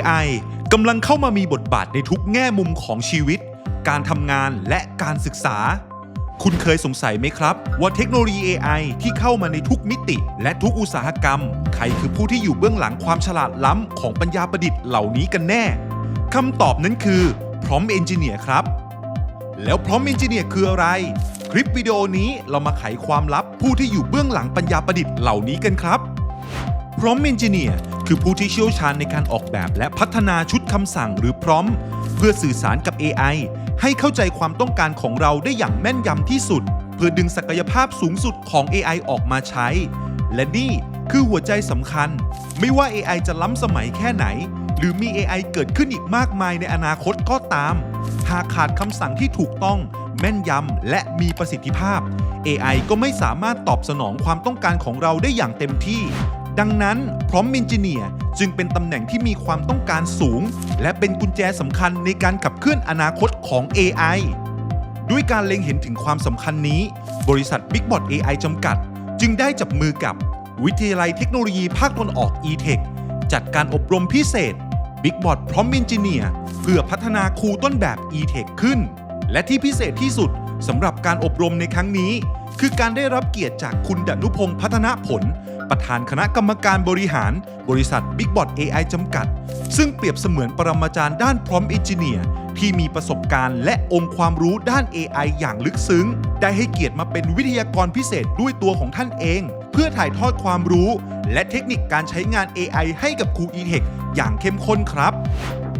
AI กำลังเข้ามามีบทบาทในทุกแง่มุมของชีวิต การทำงานและการศึกษา คุณเคยสงสัยไหมครับ ว่าเทคโนโลยี AI ที่เข้ามาในทุกมิติ และทุกอุตสาหกรรม ใครคือผู้ที่อยู่เบื้องหลังความฉลาดล้ำของปัญญาประดิษฐ์เหล่านี้กันแน่คำตอบนั้นคือพร้อมเอนจิเนียร์ครับ แล้วพร้อมเอนจิเนียร์คืออะไร คลิปวิดีโอนี้เรามาไขความลับผู้ที่อยู่เบื้องหลังปัญญาประดิษฐ์เหล่านี้กันครับ พร้อมเอนจิเนียร์คือผู้ที่เชี่ยวชาญในการออกแบบและพัฒนาชุดคำสั่งหรือพร้อม เพื่อสื่อสารกับ AI ให้เข้าใจความต้องการของเราได้อย่างแม่นยำที่สุด เพื่อดึงศักยภาพสูงสุดของ AI ออกมาใช้ และนี่คือหัวใจสำคัญ ไม่ว่า AI จะล้ำสมัยแค่ไหน หรือมี AI เกิดขึ้นอีกมากมายในอนาคตก็ตาม หากขาดคำสั่งที่ถูกต้อง แม่นยำและมีประสิทธิภาพ AI ก็ไม่สามารถตอบสนองความต้องการของเราได้อย่างเต็มที่ ดังนั้นพร้อม e นจิเนียจึงเป็นตำแหน่งที่มีความต้องการสูง และเป็นกุญแจสำคัญในการขับเคลื่อนอนาคตของ AI ด้วยการเล็งเห็นถึงความสำคัญนี้ บริษัท BigBot AI จำกัด จึงได้จับมือกับ วิทยาลัยเทคโนโลยีภาคตะวันออก e-tech จัดการอบรมพิเศษ BigBot พร้อม Engineer เพื่อพัฒนาครูต้นแบบ e-tech ขึ้น และที่พิเศษที่สุดสำหรับการอบรมในครั้งนี้ คือการได้รับเกียรติจากคุณดนุพงศ์พัฒนาผล ประธานคณะกรรมการบริหาร บริษัท BigBot AI จำกัด ซึ่งเปรียบเสมือนปรมาจารย์ด้านพร้อมเอนจิเนียร์ที่มีประสบการณ์และองค์ความรู้ด้าน AI อย่างลึกซึ้ง ได้ให้เกียรติมาเป็นวิทยากรพิเศษด้วยตัวของท่านเอง เพื่อถ่ายทอดความรู้ และเทคนิคการใช้งาน AI ให้กับครู e-tech อย่างเข้มข้นครับ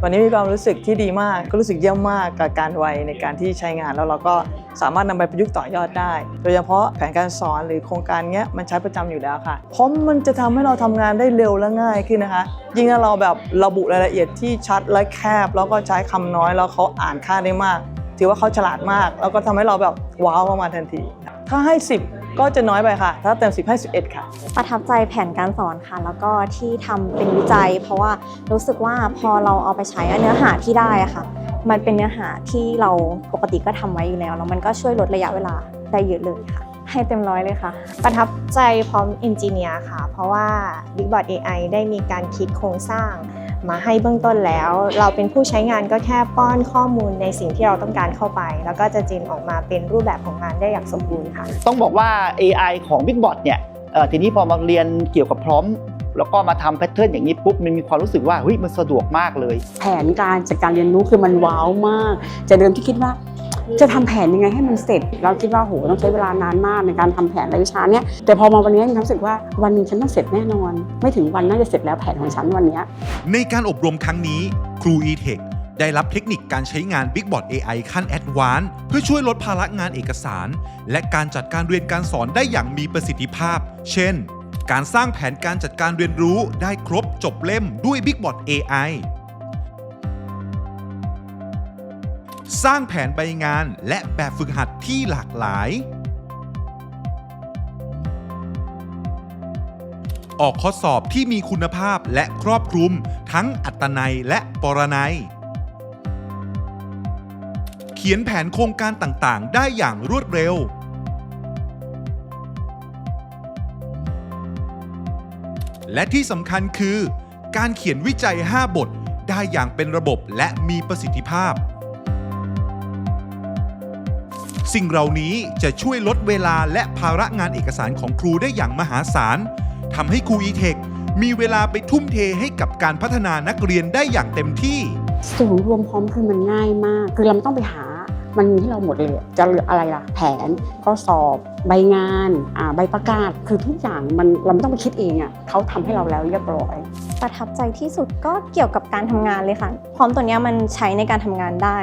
วันนี้มีความรู้สึกที่ดีมากก็รู้สึกเยี่ยมมากกับการไวในการที่ใช้งานแล้วเราก็ สามารถนำไปประยุกต์ต่อยอดได้ โดยเฉพาะแผนการสอนหรือโครงการเนี้ยมันใช้ประจำอยู่แล้วค่ะ เพราะมันจะทำให้เราทำงานได้เร็วและง่ายขึ้นนะคะ ยิ่งถ้าเราแบบระบุรายละเอียดที่ชัดและแคบ แล้วก็ใช้คำน้อยแล้วเขาอ่านค่าได้มาก ถือว่าเขาฉลาดมาก แล้วก็ทำให้เราแบบว้าวมาทันที ถ้าให้ 10ก็จะน้อยไปค่ะ ถ้าเต็ม 10 ให้ 11 ค่ะ ประทับใจแผนการสอนค่ะ แล้วก็ที่ทำเป็นวิจัย เพราะว่ารู้สึกว่าพอเราเอาไปใช้เนื้อหาที่ได้อะค่ะ มันเป็นเนื้อหาที่เราปกติก็ทำไว้อยู่แล้วแล้วมันก็ช่วยลดระยะเวลาได้เยอะเลยค่ะ ให้เต็มร้อยเลยค่ะ ประทับใจพร้อมเอนจิเนียร์ค่ะ เพราะว่า BigBot AI ได้มีการคิดโครงสร้างมาให้เบื้องต้นแล้ว เราเป็นผู้ใช้งานก็แค่ป้อนข้อมูลในสิ่งที่เราต้องการเข้าไป แล้วก็จะจินออกมาเป็นรูปแบบของงานได้อย่างสมบูรณ์ค่ะ ต้องบอกว่า AI ของ BigBot เนี่ยเอ่อทีนี้พอมาเรียนเกี่ยวกับพร้อม แล้วก็มาทำแพทเทิร์นอย่างนี้ปุ๊บมันมีความรู้สึกว่าเฮ้ยมันสะดวกมากเลย แผนการจัดการเรียนรู้คือมันว้าวมากจากเดิมที่คิดว่าจะทำแผนยังไงให้มันเสร็จ เราคิดว่าโหต้องใช้เวลานานมากในการทำแผนรายวิชาเนี้ยแต่พอมาวันนี้มีความรู้สึกว่าวันหนึงฉันต้องเสร็จแน่นอน ไม่ถึงวันน่าจะเสร็จแล้วแผนของฉันวันเนี้ยในการอบรมครั้งนี้ครู e-tech ได้รับเทคนิคการใช้งาน BigBot AI ขั้นแอดวานซ์เพื่อช่วยลดภาระงานเอกสาร และการจัดการเรียนการสอนได้อย่างมีประสิทธิภาพ เช่น การสร้างแผนการจัดการเรียนรู้ได้ครบจบเล่มด้วย BigBot AI สร้างแผนใบงานและแบบฝึกหัดที่หลากหลาย ออกข้อสอบที่มีคุณภาพและครอบคลุม ทั้งอัตนัยและปรนัย เขียนแผนโครงการต่างๆ ได้อย่างรวดเร็ว และที่สำคัญคือ การเขียนวิจัย 5 บท ได้อย่างเป็นระบบและมีประสิทธิภาพ สิ่งเหล่านี้จะช่วยลดเวลาและภาระงานเอกสารของครูได้อย่างมหาศาลทำให้ครู e-tech มีเวลาไปทุ่มเทให้กับการพัฒนานักเรียนได้อย่างเต็มที่ศูนย์รวมพร้อมคือมันง่ายมาก คือเราไม่ต้องไปหา มันมีให้เราหมดเลย จะเหลืออะไรล่ะ แผนข้อสอบ ใบงานอ่าใบประกาศคือทุกอย่างมันเราไม่ต้องไปคิดเองอะเขาทำให้เราแล้วเรียบร้อย ประทับใจที่สุดก็เกี่ยวกับการทำงานเลยค่ะ พร้อมตัวนี้มันใช้ในการทำงานได้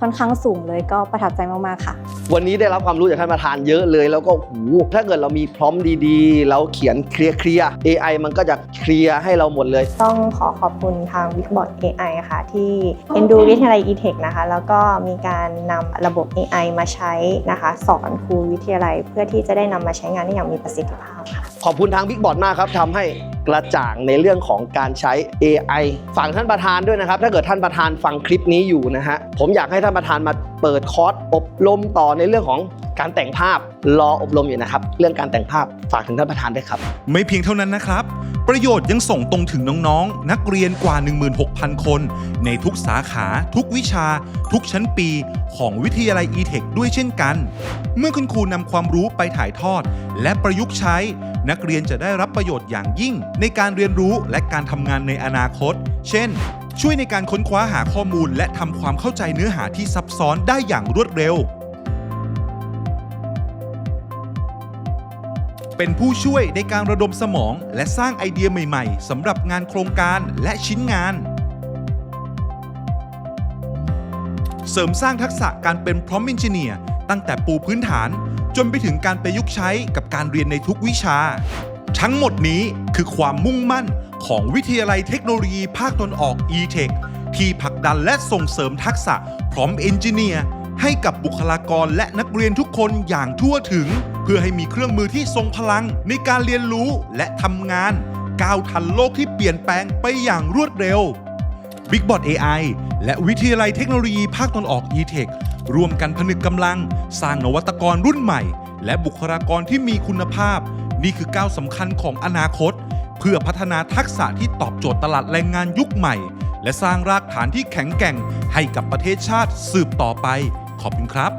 ค่อนข้างสูงเลยก็ประทับใจมากๆค่ะ วันนี้ได้รับความรู้จากท่านประธานเยอะเลย แล้วก็หูถ้าเกิดเรามีพร้อมดีๆ แล้วเขียนเคลียร์เคลียร์ AI มันก็จะเคลียร์ให้เราหมดเลย ต้องขอขอบคุณทาง BigBot AI ค่ะ ที่เอ็นดูวิทยาลัย e-tech นะคะ แล้วก็มีการนำระบบ AI มาใช้นะคะ สอนครูวิทยาลัย เพื่อที่จะได้นำมาใช้งานได้อย่างมีประสิทธิภาพค่ะ ขอบคุณทาง Big b o t มากครับทำให้กระจ่างในเรื่องของการใช้ AI ฝั่งท่านประธานด้วยนะครับ ถ้าเกิดท่านประธานฟังคลิปนี้อยู่นะฮะผมอยากให้ท่านประธานมาเปิดคอร์สอบรมต่อในเรื่องของการแต่งภาพรออบรมอยู่นะครับ เรื่องการแต่งภาพฝากถึงท่านประธานด้วยครับ ไม่เพียงเท่านั้นนะครับ ประโยชน์ยังส่งตรงถึงน้องๆ นักเรียนกว่า 16,000 คน ในทุกสาขา ทุกวิชา ทุกชั้นปีของวิทยาลัย e-tech ด้วยเช่นกัน เมื่อคุณครูนำความรู้ไปถ่ายทอด และประยุกต์ใช้ นักเรียนจะได้รับประโยชน์อย่างยิ่ง ในการเรียนรู้และการทำงานในอนาคต เช่น ช่วยในการค้นคว้าหาข้อมูล และทำความเข้าใจเนื้อหาที่ซับซ้อนได้อย่างรวดเร็ว เป็นผู้ช่วยในการระดมสมอง และสร้างไอเดียใหม่ๆสำหรับงานโครงการและชิ้นงานเสริมสร้างทักษะการเป็นพร้อม e อนจิเนียร์ตั้งแต่ปูพื้นฐาน จนไปถึงการประยุกต์ใช้กับการเรียนในทุกวิชา ทั้งหมดนี้คือความมุ่งมั่นของวิทยาลัยเทคโนโลยีภาคตนออก e-tech ที่ผลักดันและส่งเสริมทักษะพร้อมเอนจิเนียร์ให้กับบุคลากรและนักเรียนทุกคนอย่างทั่วถึง เพื่อให้มีเครื่องมือที่ทรงพลังในการเรียนรู้และทำงาน ก้าวทันโลกที่เปลี่ยนแปลงไปอย่างรวดเร็ว BigBot AI และวิทยาลัยเทคโนโลยีภาคตะวันออก e-tech ร่วมกันผนึกกำลัง สร้างนวัตกรรุ่นใหม่ และบุคลากรที่มีคุณภาพ นี่คือก้าวสำคัญของอนาคต เพื่อพัฒนาทักษะที่ตอบโจทย์ตลาดแรงงานยุคใหม่ และสร้างรากฐานที่แข็งแกร่งให้กับประเทศชาติสืบต่อไป ขอบคุณครับ